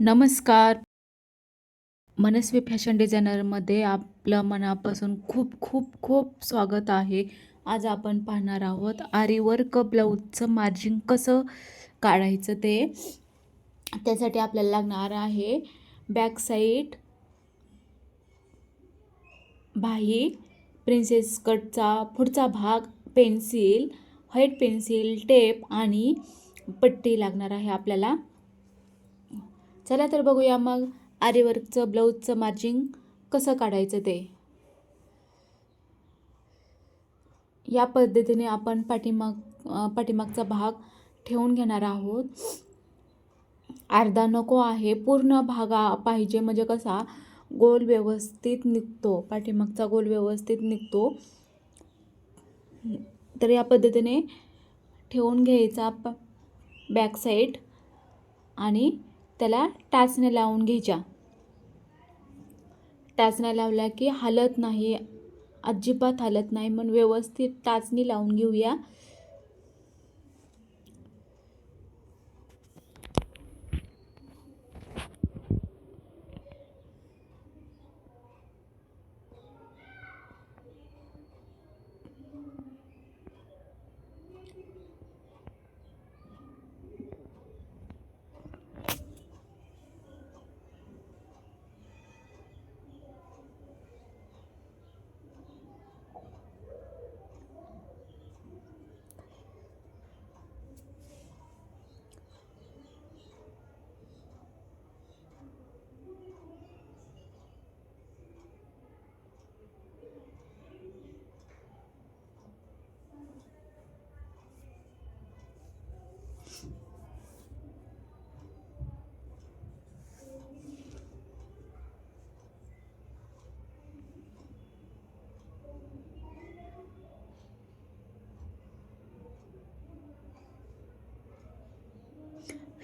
नमस्कार. मनस्वी फॅशन डिझायनरमध्ये आपलं मनापासून खूप खूप खूप स्वागत आहे. आज आपण पाहणार आहोत आरीवर्क ब्लाऊजचं मार्जिन कसं काढायचं ते. त्यासाठी आपल्याला लागणार आहे बॅक साईड बाही प्रिन्सेस कटचा पुढचा भाग पेन्सिल व्हाईट पेन्सिल टेप आणि पट्टी लागणार आहे आपल्याला. चला तर बघूया मग आरीवर्कचं ब्लाऊजचं मार्जिंग कसं काढायचं ते. या पद्धतीने आपण पाठीमाग पाठीमागचा भाग ठेवून घेणार आहोत. अर्धा नको आहे पूर्ण भागा पाहिजे म्हणजे कसा? गोल व्यवस्थित निघतो पाठीमागचा गोल व्यवस्थित निघतो. तर या पद्धतीने ठेवून घ्यायचा प बॅक साईड आणि त्याला टाचण्या लावून घ्यायच्या. टाचण्या लावल्या की हलत नाही अजिबात हलत नाही. म्हणून व्यवस्थित टाचणी लावून घेऊया.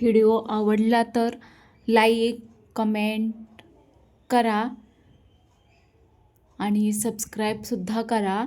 व्हिडिओ आवडला तर लाईक कमेंट करा आणि सबस्क्राईबसुद्धा करा.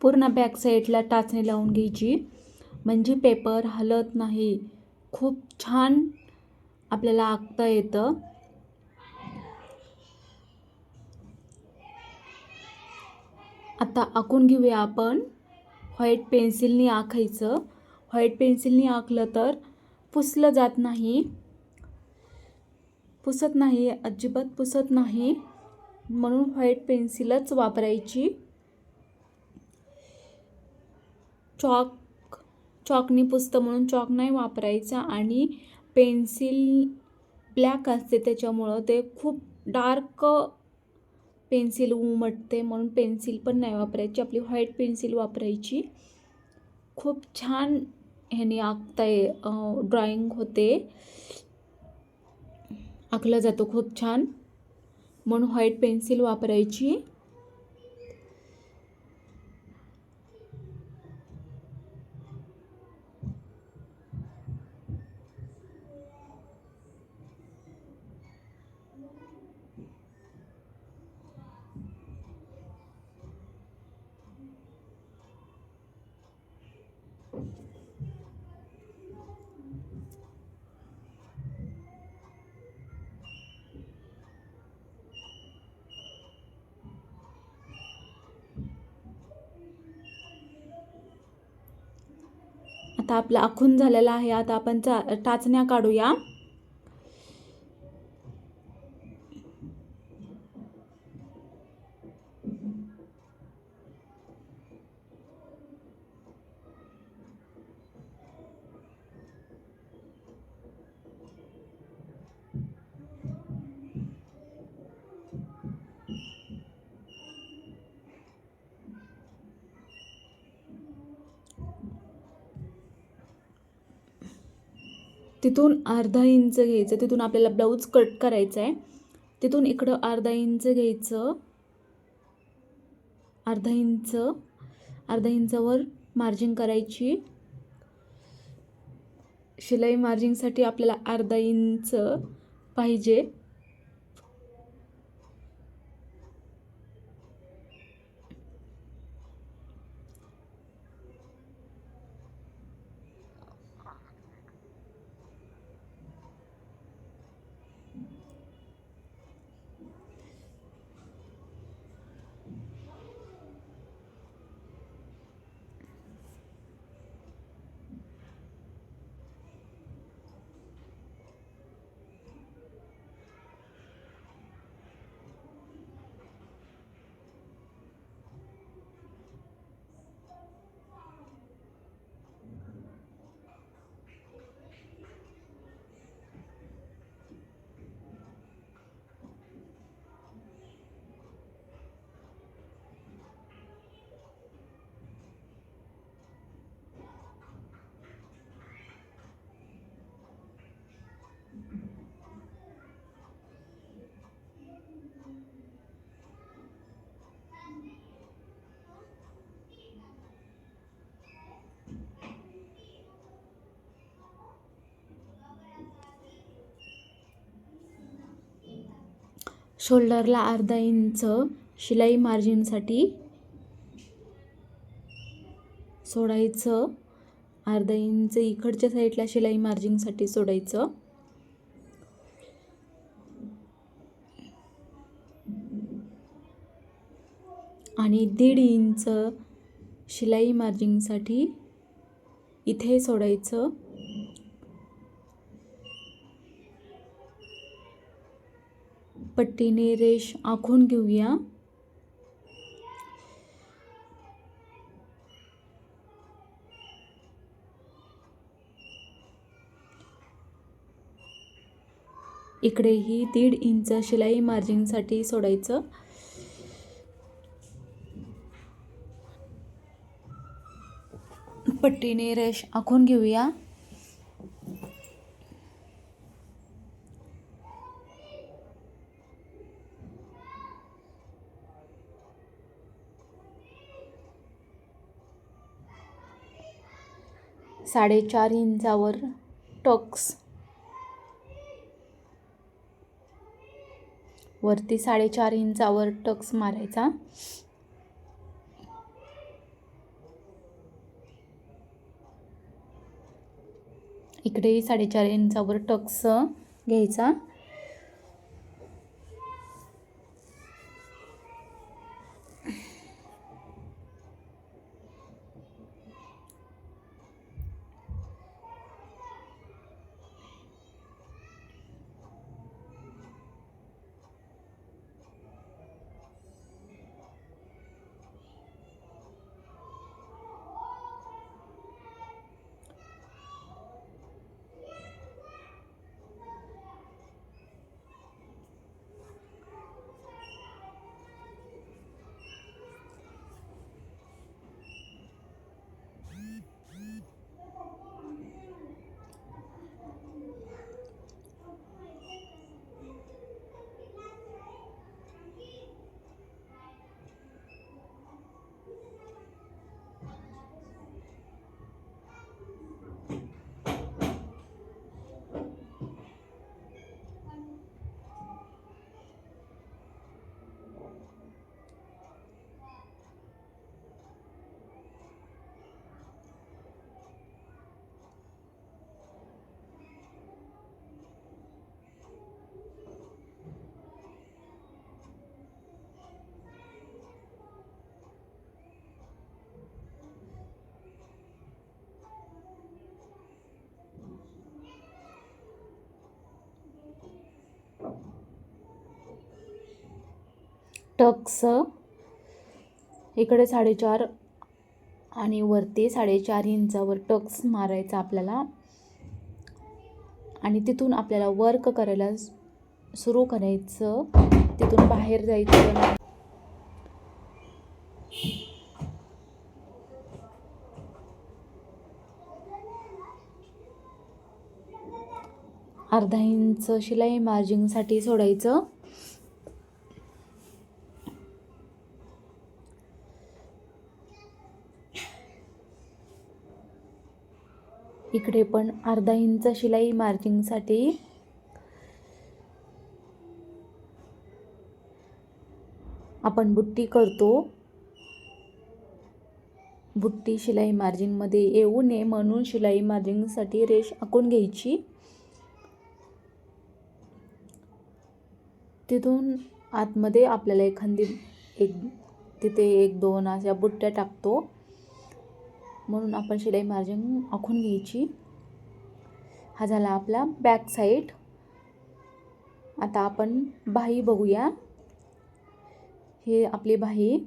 पूर्ण बॅक साईडला टाचणी लावून घ्यायची. म्हणजे पेपर हलत नाही. खूप छान आपल्याला आखता येतं. आता आखून घेऊया आपण. व्हाईट पेन्सिलनी आखायचं. व्हाईट पेन्सिलनी आखलं तर पुसलं जात नाही. पुसत नाही अजिबात पुसत नाही. म्हणून व्हाईट पेन्सिलच वापरायची. चॉक चॉकनी पुसतं म्हणून चॉक नाही वापरायचा आणि पेन्सिल ब्लॅक असते त्याच्यामुळं ते खूप डार्क पेन्सिल उमटते म्हणून पेन्सिल पण नाही वापरायची. आपली व्हाईट पेन्सिल वापरायची. खूप छान ह्याने आखता ये ड्रॉइंग होते. आखलं जातं खूप छान. म्हणून व्हाईट पेन्सिल वापरायची. आता आपलं आखून झालेला आहे. आता आपण चा टाचण्या काढूया. तिथून अर्धा इंच घ्यायचं तिथून आपल्याला ब्लाऊज कट करायचा आहे. तिथून इकडं अर्धा इंच घ्यायचं. अर्धा इंच अर्धा इंचावर मार्जिंग करायची. शिलाई मार्जिंगसाठी आपल्याला अर्धा इंच पाहिजे. शोल्डरला अर्धा इंच शिलाई मार्जिनसाठी सोडायचं. अर्धा इंच इकडच्या साईडला शिलाई मार्जिनसाठी सोडायचं. आणि दीड इंच शिलाई मार्जिनसाठी इथे सोडायचं. पट्टीने रेष आखून घेऊया. इकडेही दीड इंच शिलाई मार्जिनसाठी सोडायचं. पट्टीने रेष आखून घेऊया. साडेचार इंचावर टक्स. वरती साडेचार इंचावर टक्स मारायचा. इकडेही साडेचार इंचावर टक्स घ्यायचा. टक्स. इकडे साडेचार आणि वरती साडेचार इंचावर टक्स मारायचा आपल्याला. आणि तिथून आपल्याला वर्क करायला सुरू करायचं. तिथून बाहेर जायचं. अर्धा इंच शिलाई मार्जिंगसाठी सोडायचं. इकडे पण अर्धा इंच शिलाई मार्जिंगसाठी आपण बुट्टी करतो. बुट्टी शिलाई मार्जिनमध्ये येऊ नये म्हणून शिलाई मार्जिनसाठी रेष आखून घ्यायची. तिथून आतमध्ये आपल्याला एखादी एक तिथे एक दोन अशा बुट्ट्या टाकतो. म्हणून आपण शिलाई मार्जिन आखून घ्यायची. हा झाला आपला बॅक साईड आता आपण बाही बघूया. ही आपली बाही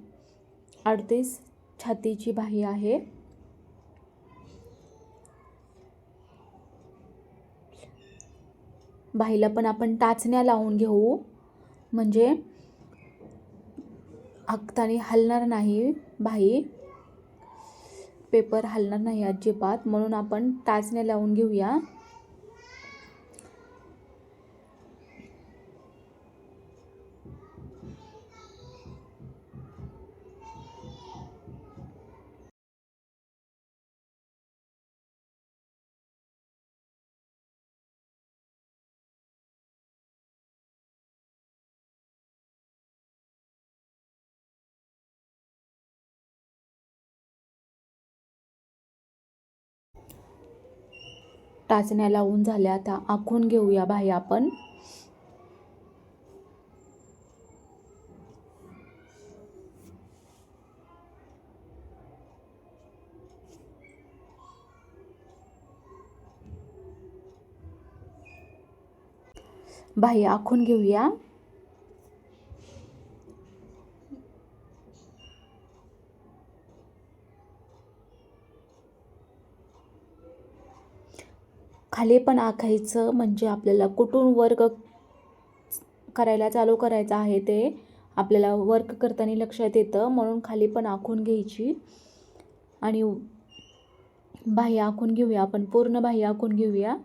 अडतीस छातीची बाही आहे. बाहीला पण आपण टाचण्या लावून घेऊ. म्हणजे हाताने हलणार नाही बाही. पेपर हलणार नाही अजिबात. म्हणून आपण टाचण्या लावून घेऊया. टाचण्या लावून झाल्या. आता आखून घेऊया बाही आपण. बाही आखून घेऊया. खाली पण आखायचं म्हणजे आपल्याला कुठून वर्क करायला चालू करायचं आहे ते आपल्याला वर्क करताना लक्षात येतं. म्हणून खाली पण आखून घ्यायची. आणि बाह्य आखून घेऊया आपण. पूर्ण बाह्य आखून घेऊया.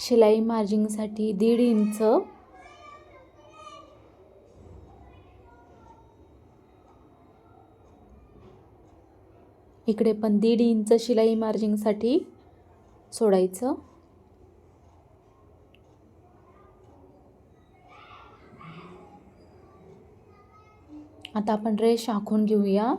शिलाई मार्जिंगसाठी दीड इंच. इकडे पण दीड इंच शिलाई मार्जिंगसाठी सोडायचं. आता आपण रेष आखून घेऊया.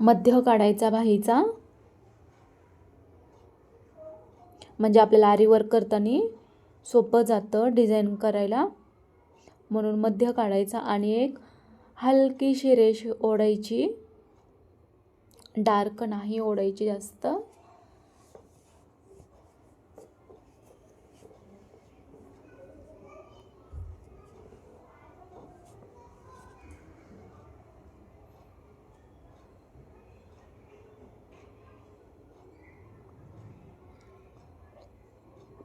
मध्य काढायचा बाहीचा म्हणजे आपल्याला आरी वर्क करताना सोपं जातं डिझाईन करायला. म्हणून मध्य काढायचा आणि एक हलकीशी रेष ओढायची. डार्क नाही ओढायची जास्त.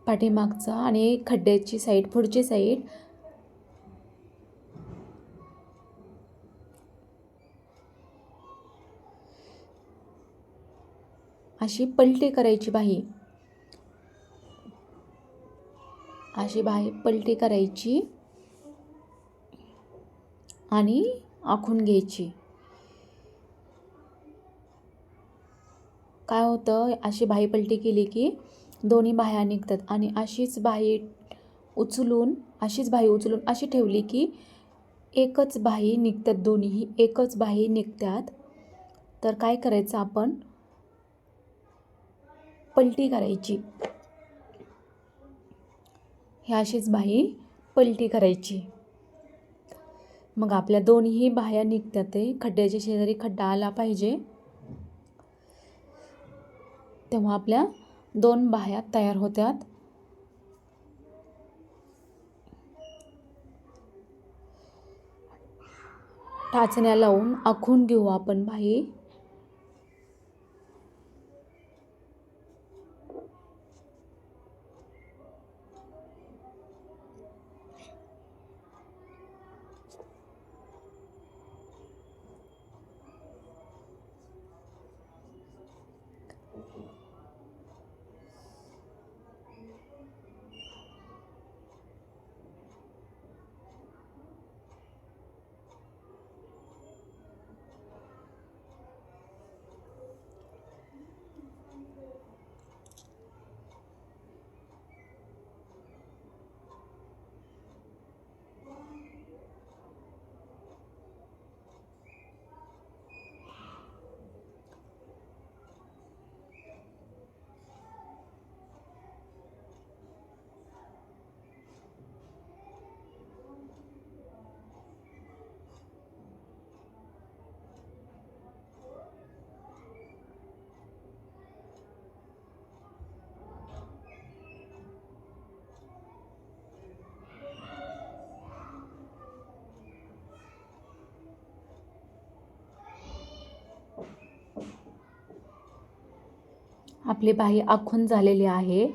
पाठीमागचा आणि खड्ड्याची साईड पुढची साईड. अशी पलटी करायची बाही. अशी बाही पलटी करायची आणि आखून घ्यायची. काय होतं? अशी बाही पलटी केली की दोन्ही बाह्या निघतात. आणि अशीच बाही उचलून अशीच बाही उचलून अशी ठेवली की एकच बाही निघतात दोन्हीही एकच बाही निघतात. तर काय करायचं आपण? पलटी करायची. ही अशीच बाही पलटी करायची. मग आपल्या दोन्ही बाह्या निघतात ते. खड्ड्याच्या शेजारी खड्डा आला पाहिजे. तेव्हा आपल्या दोन बाह्या तयार होतात टाचण्या लावून आखून घेऊ आपण बाही आपली बाही आखून झालेली आहे.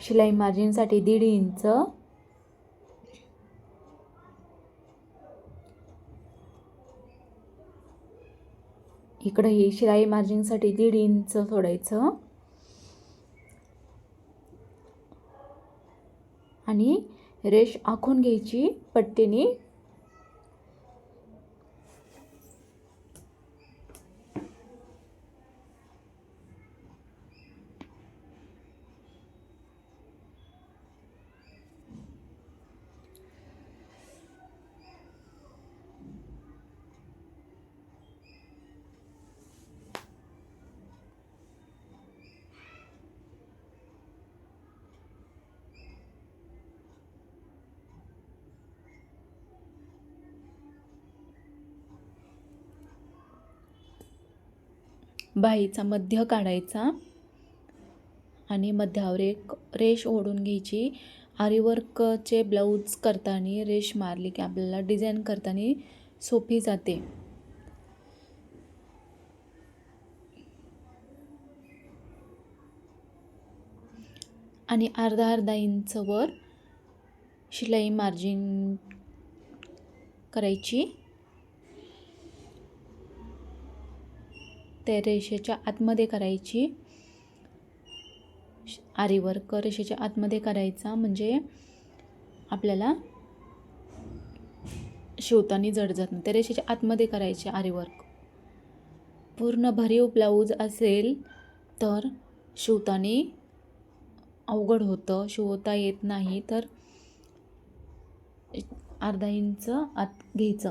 शिलाई मार्जिनसाठी दीड इंच. इकडं ही शिलाई मार्जिनसाठी दीड इंच सोडायचं. आणि रेष आखून घ्यायची पट्टीने. बाईचा मध्य काढायचा आणि मध्यावर एक रेष ओढून घ्यायची. आरीवर्कचे ब्लाऊज करताना रेष मारली की आपल्याला डिझाईन करताना सोपी जाते. आणि अर्धा अर्धा इंचवर शिलाई मार्जिन करायची. त्या रेषेच्या आतमध्ये करायची. आरी वर्क रेषेच्या आतमध्ये करायचा. म्हणजे आपल्याला शिवताना जड जात नाही. त्या रेषेच्या आतमध्ये करायचे आरी वर्क पूर्ण भरीव ब्लाऊज असेल तर शिवताना अवघड होतं. शिवता येत नाही. तर अर्धा इंच आत घ्यायचं.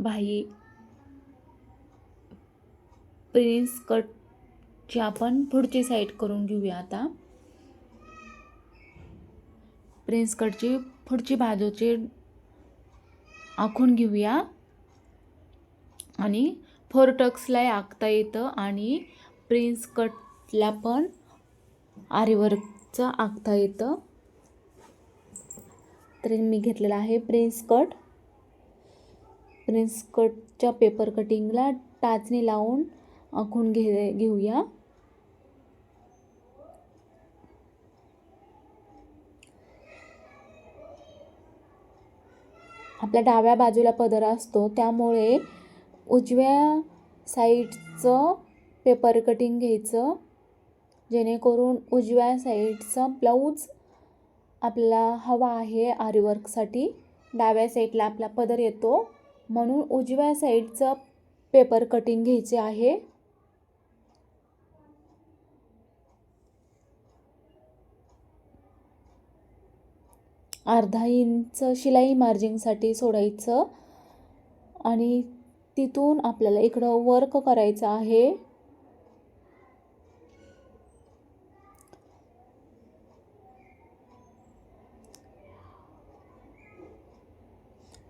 भाई प्रिन्स कटची आपण पुढची साईड करून घेऊया आता. प्रिन्स कटची पुढची बाजूची आखून घेऊया. आणि फोर टक्सलाही आखता येतं आणि प्रिन्स कटला पण आरीवर्कचं आखता येतं. तर मी घेतलेलं आहे प्रिन्स कट. प्रिन्स कटच्या पेपर कटिंगला टाचणी लावून आखून घे घेऊया. आपल्या डाव्या बाजूला पदर असतो त्यामुळे उजव्या साईडचं पेपर कटिंग घ्यायचं जेणेकरून उजव्या साईडचा ब्लाऊज आपला हवा आहे आरीवर्कसाठी. डाव्या साईडला आपला पदर येतो. म्हणून उजव्या साईडचं पेपर कटिंग घ्यायचे आहे. अर्धा इंच शिलाई मार्जिंगसाठी सोडायचं. आणि तिथून आपल्याला इकडं वर्क करायचं आहे.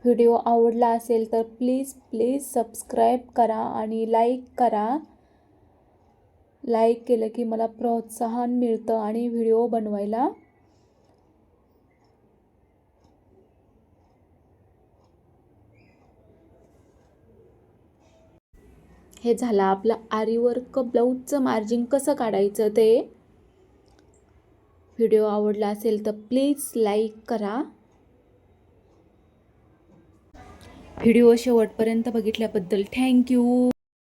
व्हिडिओ आवडला असेल तर प्लीज प्लीज सबस्क्राईब करा आणि लाईक करा. लाईक केलं की मला प्रोत्साहन मिळतं आणि व्हिडिओ बनवायला. हे झालं आपलं आरीवर्क ब्लाऊजचं मार्जिन कसं काढायचं ते. व्हिडिओ आवडला असेल तर प्लीज लाईक करा. व्हिडिओ शेवटपर्यंत बघितल्याबद्दल थँक्यू.